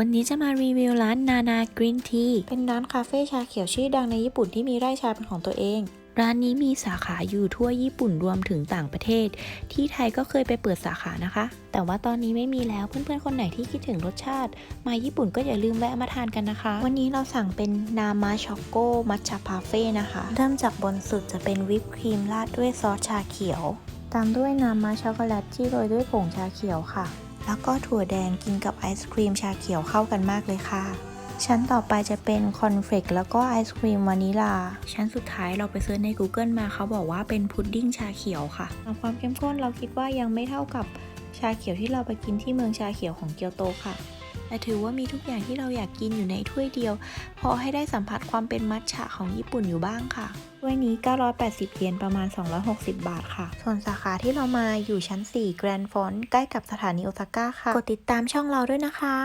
วันนี้จะมารีวิวร้านนานากรีนทีเป็นร้านคาเฟ่ชาเขียวชื่อดังในญี่ปุ่นที่มีไร่ชาเป็นของตัวเองร้านนี้มีสาขาอยู่ทั่วญี่ปุ่นรวมถึงต่างประเทศ ที่ไทยก็เคยไปเปิดสาขานะคะ แต่ว่าตอนนี้ไม่มีแล้วเพื่อนๆคนไหนที่คิดถึงรสชาติ มาญี่ปุ่นก็อย่าลืมแวะมาทานกันนะคะ วันนี้เราสั่งเป็นนามาช็อกโกมัทฉะพาเฟ่นะคะ เริ่มจากบนสุดจะเป็นวิปครีมราดด้วยซอสชาเขียว ตามด้วยนามาช็อกโกแลตที่โรยด้วยผงชาเขียวค่ะ แล้วก็ถั่วแดงกินกับไอศครีมชาเขียวเข้ากันมากเลยค่ะ ชั้นต่อไปจะเป็นคอนเฟลกแล้วก็ไอศครีมวานิลา ชั้นสุดท้ายเราไปเซิร์ชใน Google มาเขาบอกว่าเป็นพุดดิ้งชาเขียวค่ะความเข้มข้นเราคิดว่ายังไม่เท่ากับชาเขียวที่เราไปกินที่เมืองชาเขียวของเกียวโตค่ะ แต่ถือว่ามีทุกอย่างที่เราอยากกินอยู่ในถ้วยเดียว พอให้ได้สัมผัสความเป็นมัทฉะของญี่ปุ่นอยู่บ้างค่ะถ้วยนี้ 980 เยนประมาณ 260 บาทค่ะ ส่วนสาขาที่เรามาอยู่ชั้น 4 Grand Font ใกล้กับสถานีโอซาก้าค่ะ กดติดตามช่องเราด้วยนะคะ